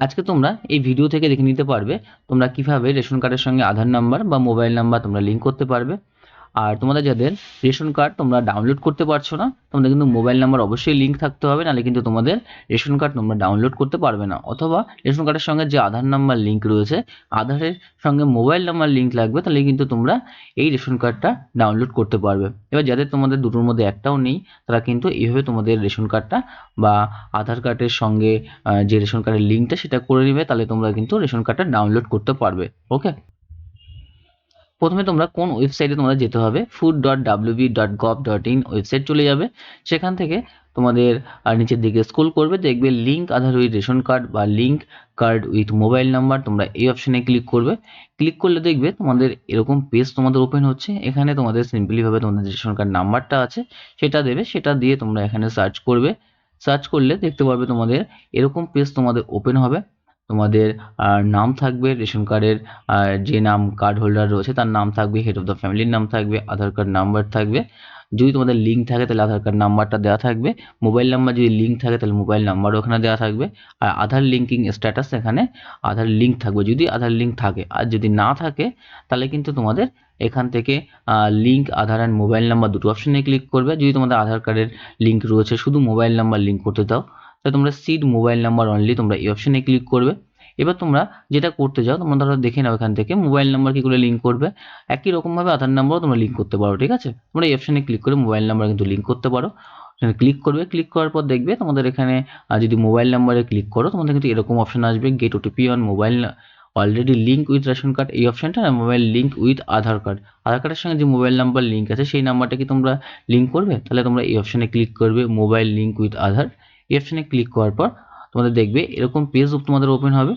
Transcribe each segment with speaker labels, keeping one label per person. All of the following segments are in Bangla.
Speaker 1: আজকে তোমরা এই ভিডিও থেকে দেখে নিতে পারবে তোমরা কীভাবে রেশন কার্ডের সঙ্গে আধার নাম্বার বা মোবাইল নাম্বার তোমরা লিঙ্ক করতে পারবে। আর তোমাদের যাদের রেশন কার্ড তোমরা ডাউনলোড করতে পারছ না, তোমাদের কিন্তু মোবাইল নাম্বার অবশ্যই লিঙ্ক থাকতে হবে, নাহলে কিন্তু তোমাদের রেশন কার্ড তোমরা ডাউনলোড করতে পারবে না। অথবা রেশন কার্ডের সঙ্গে যে আধার নাম্বার লিঙ্ক রয়েছে আধারের সঙ্গে মোবাইল নাম্বার লিঙ্ক লাগবে, তাহলে কিন্তু তোমরা এই রেশন কার্ডটা ডাউনলোড করতে পারবে। এবার যাদের তোমাদের দুটোর মধ্যে একটাও নেই, তারা কিন্তু এইভাবে তোমাদের রেশন কার্ডটা বা আধার কার্ডের সঙ্গে যে রেশন কার্ডের লিঙ্কটা সেটা করে নেবে, তাহলে তোমরা কিন্তু রেশন কার্ডটা ডাউনলোড করতে পারবে ওকে প্রথমে তোমরা কোন ওয়েবসাইটে তোমরা যেতে হবে? Food dot W B dot gov dot in website চলে যাবে। সেখান থেকে তোমাদের নিচের দিকে স্ক্রল করবে, দেখবে link Aadhaar with ration card বা link card with mobile number তোমরা এই অপশানে ক্লিক করবে। ক্লিক করলে দেখবে তোমাদের এরকম পেজ তোমাদের ওপেন হচ্ছে। এখানে তোমাদের সিম্পলিভাবে তোমাদের রেশন কার্ড নাম্বারটা আছে। সেটা দেবে, সেটা দিয়ে তোমরা এখানে সার্চ করবে। সার্চ করলে দেখতে পারবে তোমাদের এরকম পেজ তোমাদের ওপেন হবে। তোমাদের নাম থাকবে রেশন কার্ডের যে নাম কার্ড হোল্ডার রয়েছে তার নাম থাকবে হেড অফ দ্য ফ্যামিলির নাম থাকবে আধার কার্ড নাম্বার থাকবে। যদি তোমাদের লিঙ্ক থাকে তাহলে আধার কার্ড নাম্বারটা দেওয়া থাকবে। মোবাইল নাম্বার যদি লিঙ্ক থাকে তাহলে মোবাইল নাম্বারও ওখানে দেওয়া থাকবে। আর আধার লিঙ্কিং স্ট্যাটাস এখানে আধার লিঙ্ক থাকবে। যদি আধার লিঙ্ক থাকে, আর যদি না থাকে, তাহলে কিন্তু তোমাদের এখান থেকে link Aadhaar and mobile number দুটো অপশনে ক্লিক করবে। যদি তোমাদের আধার কার্ডের লিঙ্ক রয়েছে, শুধু মোবাইল নাম্বার লিঙ্ক করতে দাও। তাহলে তোমরা সিড মোবাইল নাম্বার অনলি তোমরা এই অপশনে ক্লিক করবে। এবার তোমরা যেটা করতে চাও, তোমরা ধরো দেখে নাও এখান থেকে মোবাইল নাম্বার কী করে লিঙ্ক করবে? একই রকমভাবে আধার নাম্বারও তোমরা লিঙ্ক করতে পারো, ঠিক আছে? তোমরা এই অপশানে ক্লিক করে মোবাইল নাম্বার কিন্তু লিঙ্ক করতে পারো। ক্লিক করবে ক্লিক করার পর দেখবে তোমাদের এখানে যদি মোবাইল নাম্বারে ক্লিক করো, তোমাদের কিন্তু এরকম অপশন আসবে get OTP on mobile already link with ration card এই অপশানটা না mobile link with Aadhaar card Aadhaar কার্ডের সঙ্গে যে মোবাইল নাম্বার লিঙ্ক আছে, সেই নাম্বারটা কি তোমরা লিঙ্ক করবে? তাহলে তোমরা এই অপশানে ক্লিক করবে মোবাইল লিঙ্ক উইথ আধার এই ক্লিক করার পর তোমাদের দেখবে এরকম পেজ তোমাদের ওপেন হবে।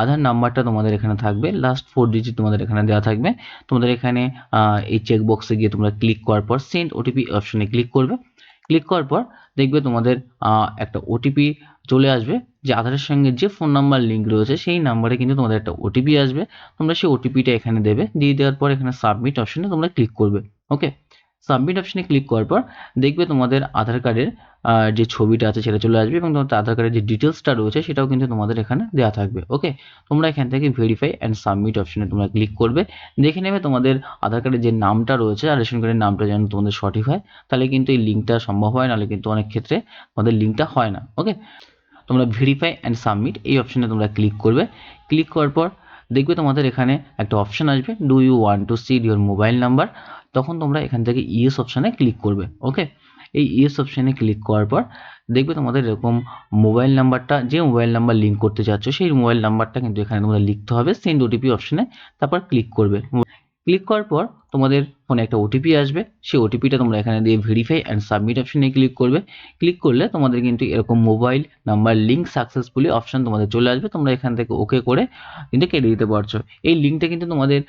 Speaker 1: আধার নাম্বারটা তোমাদের এখানে থাকবে। লাস্ট ফোর ডিজিট তোমাদের এখানে দেওয়া থাকবে। তোমাদের এখানে এই চেক বক্সে গিয়ে তোমরা ক্লিক করার পর সেন্ড ওটিপি অপশনে ক্লিক করবে। ক্লিক করার পর দেখবে তোমাদের একটা ওটিপি চলে আসবে যে আধারের সঙ্গে যে ফোন নাম্বার লিঙ্ক রয়েছে সেই নাম্বারে কিন্তু তোমাদের একটা ওটিপি আসবে। তোমরা সেই ওটিপিটা এখানে দেবে। দিয়ে দেওয়ার পর এখানে সাবমিট অপশানে তোমরা ক্লিক করবে। ওকে সাবমিট অপশনে ক্লিক করার পর দেখবে তোমাদের আধার কার্ডের যে ছবিটা আছে সেটা চলে আসবে এবং তোমাদের আধার কার্ডের যে ডিটেলসটা রয়েছে সেটাও কিন্তু তোমাদের এখানে দেওয়া থাকবে ওকে তোমরা এখান থেকে ভেরিফাই অ্যান্ড সাবমিট অপশনে তোমরা ক্লিক করবে। দেখে নেবে তোমাদের আধার কার্ডের যে নামটা রয়েছে, আর রেশন কার্ডের নামটা যেন তোমাদের সঠিক হয়, তাহলে কিন্তু এই লিঙ্কটা সম্ভব হয়, নাহলে কিন্তু অনেক ক্ষেত্রে তোমাদের লিঙ্কটা হয় না ওকে তোমরা ভেরিফাই অ্যান্ড সাবমিট এই অপশনে তোমরা ক্লিক করবে। ক্লিক করার পর দেখবে তোমাদের এখানে একটা অপশান আসবে do you want to seed your mobile number তখন তোমরা এখান থেকে ইএস অপশানে ক্লিক করবে ওকে এই ইএস অপশানে ক্লিক করার পর দেখবে তোমাদের এরকম মোবাইল নাম্বারটা যে মোবাইল নাম্বার লিঙ্ক করতে চাচ্ছ, সেই মোবাইল নাম্বারটা কিন্তু এখানে তোমরা লিখতে হবে সেন্ড ওটিপি অপশানে তারপর ক্লিক করবে। ক্লিক করার পর তোমাদের ফোনে একটা ওটিপি আসবে। সেই ওটিপিটা তোমরা এখানে দিয়ে ভেরিফাই অ্যান্ড সাবমিট অপশনে ক্লিক করবে। ক্লিক করলে তোমাদের কিন্তু এরকম mobile number link successfully option তোমাদের চলে আসবে। তোমরা এখান থেকে ওকে করে কিন্তু কেটে দিতে পারছ। এই লিঙ্কটা কিন্তু তোমাদের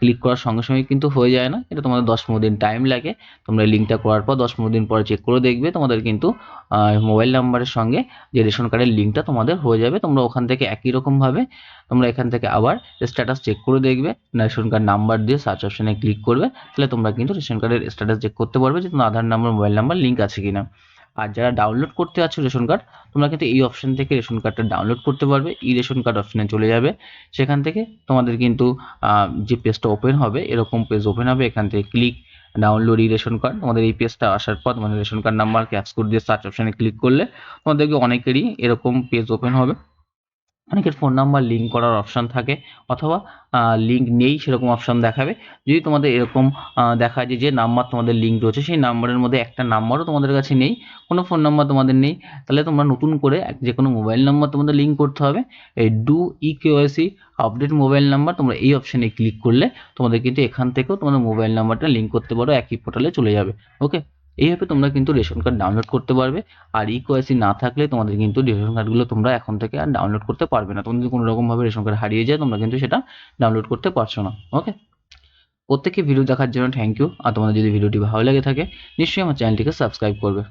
Speaker 1: ক্লিক করার সঙ্গে সঙ্গে কিন্তু হয়ে যায় না। এটা তোমাদের দশ পনেরো দিন টাইম লাগে। তোমরা লিঙ্কটা করার পর দশ পনেরো দিন পরে চেক করে দেখবে। তোমাদের কিন্তু মোবাইল নাম্বারের সঙ্গে যে রেশন কার্ডের লিঙ্কটা তোমাদের হয়ে যাবে। তোমরা ওখান থেকে একই রকমভাবে তোমরা এখান থেকে আবার স্ট্যাটাস চেক করে দেখবে। রেশন কার্ড নাম্বার দিয়ে সার্চ অপশনে ক্লিক করবে, তাহলে তোমরা কিন্তু রেশন কার্ডের স্ট্যাটাস চেক করতে পারবে যে তোমার Aadhaar number mobile number link আছে কিনা। আর যারা ডাউনলোড করতে আছো রেশন কার্ড তোমরা কিন্তু এই অপশন থেকে রেশন কার্ডটা ডাউনলোড করতে পারবে ই রেশন কার্ড অপশনে চলে যাবে। সেখান থেকে তোমাদের কিন্তু যে পেজটা ওপেন হবে, এরকম পেজ ওপেন হবে, এখান থেকে click download e ration card তোমাদের এই পেজটা আসার পর তোমাদের ration card number caps code দিয়ে সার্চ অপশানে ক্লিক করলে তোমাদেরকে অনেকেরই এরকম পেজ ওপেন হবে। অনেকের ফোন নাম্বার লিঙ্ক করার অপশান থাকে অথবা লিঙ্ক নেই সেরকম অপশান দেখাবে। যদি তোমাদের এরকম দেখায় যে যে নাম্বার তোমাদের লিঙ্ক রয়েছে, সেই নাম্বারের মধ্যে একটা নাম্বারও তোমাদের কাছে নেই, কোনো ফোন নাম্বার তোমাদের নেই, তাহলে তোমরা নতুন করে যে কোনো মোবাইল নাম্বার তোমাদের লিঙ্ক করতে হবে। এই do e K Y C update mobile number তোমরা এই অপশানে ক্লিক করলে তোমাদের কিন্তু এখান থেকেও তোমাদের মোবাইল নাম্বারটা লিঙ্ক করতে পারো, একই পোর্টালে চলে যাবে। ওকে এইভাবে তোমরা কিন্তু রেশন কার্ড ডাউনলোড করতে পারবে। আর ই কেওয়াইসি না থাকলে তোমাদের কিন্তু রেশন কার্ডগুলো তোমরা এখন থেকে আর ডাউনলোড করতে পারবে না। তোমাদের কোনো রকমভাবে রেশন কার্ড হারিয়ে যায়, তোমরা কিন্তু সেটা ডাউনলোড করতে পারছ না। ওকে প্রত্যেককে ভিডিও দেখার জন্য থ্যাংক ইউ আর তোমাদের যদি ভিডিওটি ভালো লেগে থাকে, নিশ্চয়ই আমার চ্যানেলটিকে সাবস্ক্রাইব করবে।